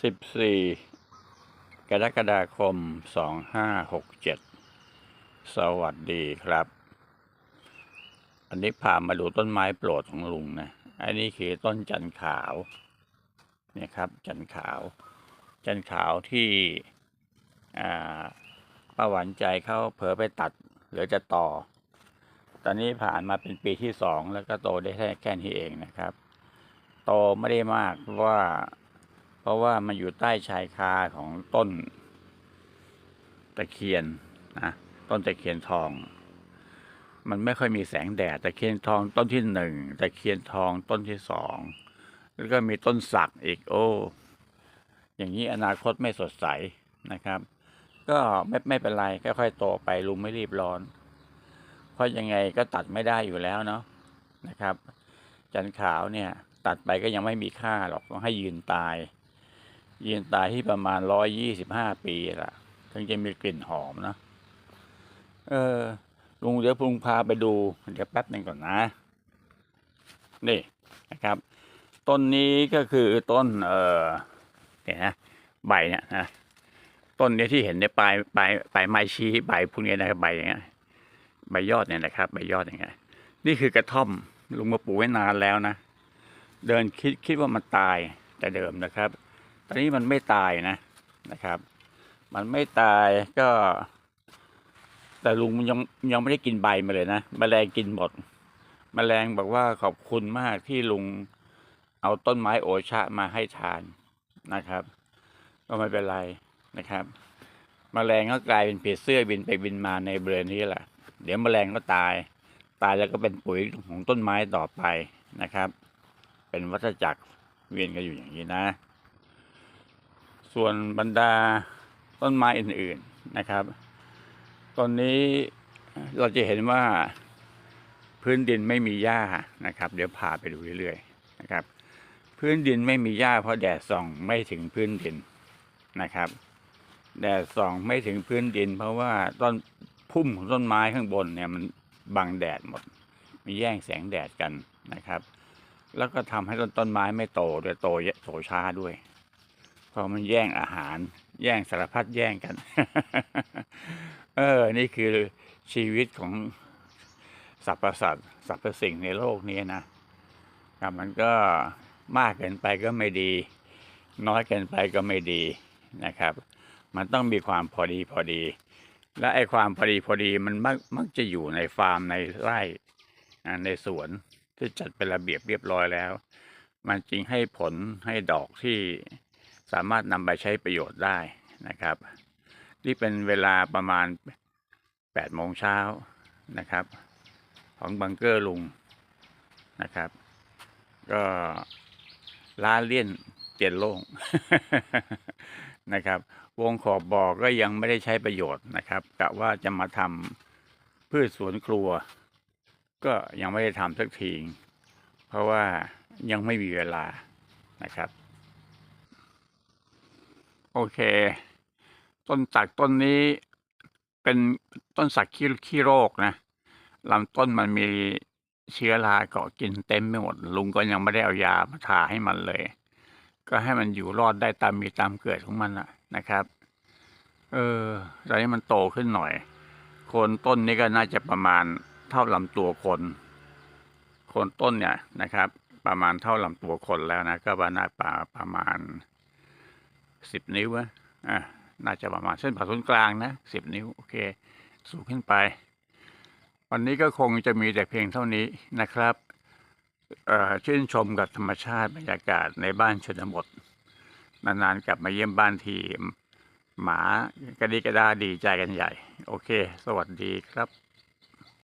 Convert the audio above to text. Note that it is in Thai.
สิบสี่กรกฎาคมสองห้าหกเจ็ดสวัสดีครับ อันนี้พามาดูต้นไม้โปรดของลุงนะ อันนี้คือต้นจันขาวเนี่ยครับ จันขาว จันขาวที่ป้าหวานใจเขาเผลอไปตัดหลือจะต่อ ตอนนี้ผ่านมาเป็นปีที่สองแล้วก็โตได้แค่แค่นี้เองนะครับ โตไม่ได้มากเพราะว่า เพราะว่ามันอยู่ใต้ชายคาของต้นตะเคียนนะต้นตะเคียนทอง มันไม่ค่อยมีแสงแดดตะเคียนทองต้นที่หนึ่งตะเคียนทองต้นที่สองแล้วก็มีต้นสักอีกโอ้อย่างนี้อนาคตไม่สดใสนะครับ ก็ไม่ไม่เป็นไรค่อยๆโตไปลุงไม่รีบร้อน เพราะยังไงก็ตัดไม่ได้อยู่แล้วเนาะนะครับ จันขาวเนี่ย ตัดไปก็ยังไม่มีค่าหรอกต้องให้ยืนตาย ยืนตายที่ประมาณร้อยยี่สิบห้าปีละถึงจะมีกลิ่นหอมนะ เออ ลุงเดี๋ยวลุงพาไปดู เดี๋ยวแป๊บหนึ่งก่อนนะ นี่นะครับ ต้นนี้ก็คือต้น เออเนี่ยนะ ใบเนี่ยนะ ต้นเนี้ยที่เห็นในปลายปลายปลายไม้ชี้ใบพวกนี้นะครับใบอย่างเงี้ย ใบยอดเนี่ยนะครับ ใบยอดอย่างเงี้ย นี่คือกระท่อมลุงมาปลูกไว้นานแล้วนะ เดินคิดคิดว่ามันตายแต่เดิมนะครับ อนนี้มันไม่ตายนะนะครับ มันไม่ตายก็ แต่ลุงยังยังไม่ได้กินใบมาเลยนะแมลงกินหมดแมลงบอกว่าขอบคุณมากที่ลุงเอาต้นไม้โอชะมาให้ทานนะครับ ก็ไม่เป็นไรนะครับแมลงก็กลายเป็นผีเสื้อบินไปบินมาในบริเวณนี้แหละ เดี๋ยวแมลงก็ตาย ตายแล้วก็เป็นปุ๋ยของต้นไม้ต่อไปนะครับ เป็นวัฏจักรเวียนกันอยู่อย่างนี้นะ ส่วนบรรดาต้นไม้อื่นๆนะครับ ตอนนี้เราจะเห็นว่าพื้นดินไม่มีหญ้านะครับ เดี๋ยวพาไปดูเรื่อยๆนะครับ พื้นดินไม่มีหญ้าเพราะแดดส่องไม่ถึงพื้นดินนะครับ แดดส่องไม่ถึงพื้นดิน เพราะว่าต้นพุ่มของต้นไม้ข้างบนเนี่ยมันบังแดดหมดมีแย่งแสงแดดกันนะครับ แล้วก็ทำให้ต้นต้นไม้ไม่โตด้วยโตโตช้าด้วย เพราะมันแย่งอาหาร แย่งสารพัดแย่งกัน เออ นี่คือชีวิตของสรรพสัตว์สรรพสิ่งในโลกนี้นะครับมันก็มากเกินไปก็ไม่ดี น้อยเกินไปก็ไม่ดีนะครับ มันต้องมีความพอดีพอดี และไอ้ความพอดีพอดีมันมักมักจะอยู่ในฟาร์มในไร่ในสวนที่จัดเป็นระเบียบเรียบร้อยแล้ว มันจึงให้ผลให้ดอกที่ สามารถนำไปใช้ประโยชน์ได้นะครับ นี่เป็นเวลาประมาณ8โมงเช้านะครับ ของบังเกอร์ลุงนะครับ ก็ล้าเลี่ยนเตียนโล่งนะครับ วงขอบบ่อก็ยังไม่ได้ใช้ประโยชน์นะครับกะว่าจะมาทำพืชสวนครัว ก็ยังไม่ได้ทำสักทีเพราะว่ายังไม่มีเวลานะครับ โอเค ต้นสักต้นนี้เป็นต้นสักขี้ขี้โรคนะลำต้นมันมีเชื้อราเกาะกินเต็มไปหมด ลุงก็ยังไม่ได้เอายามาทาให้มันเลย ก็ให้มันอยู่รอดได้ตามมีตามเกิดของมันนะนะครับ เออตอนนี้มันโตขึ้นหน่อย โคนต้นนี้ก็น่าจะประมาณเท่าลำตัวคน โคนต้นเนี่ยนะครับ ประมาณเท่าลำตัวคนแล้วนะ ก็ประมาณป่าประมาณ สิบนิ้วอะอะน่าจะประมาณเส้นผ่าศูนย์กลางนะสิบนิ้ว โอเค สูงขึ้นไป วันนี้ก็คงจะมีแต่เพียงเท่านี้นะครับอ่อชื่นชมกับธรรมชาติบรรยากาศในบ้านชนบทนานๆกลับมาเยี่ยมบ้านทีหมากระดิกระดาดีใจกันใหญ่ โอเค สวัสดีครับ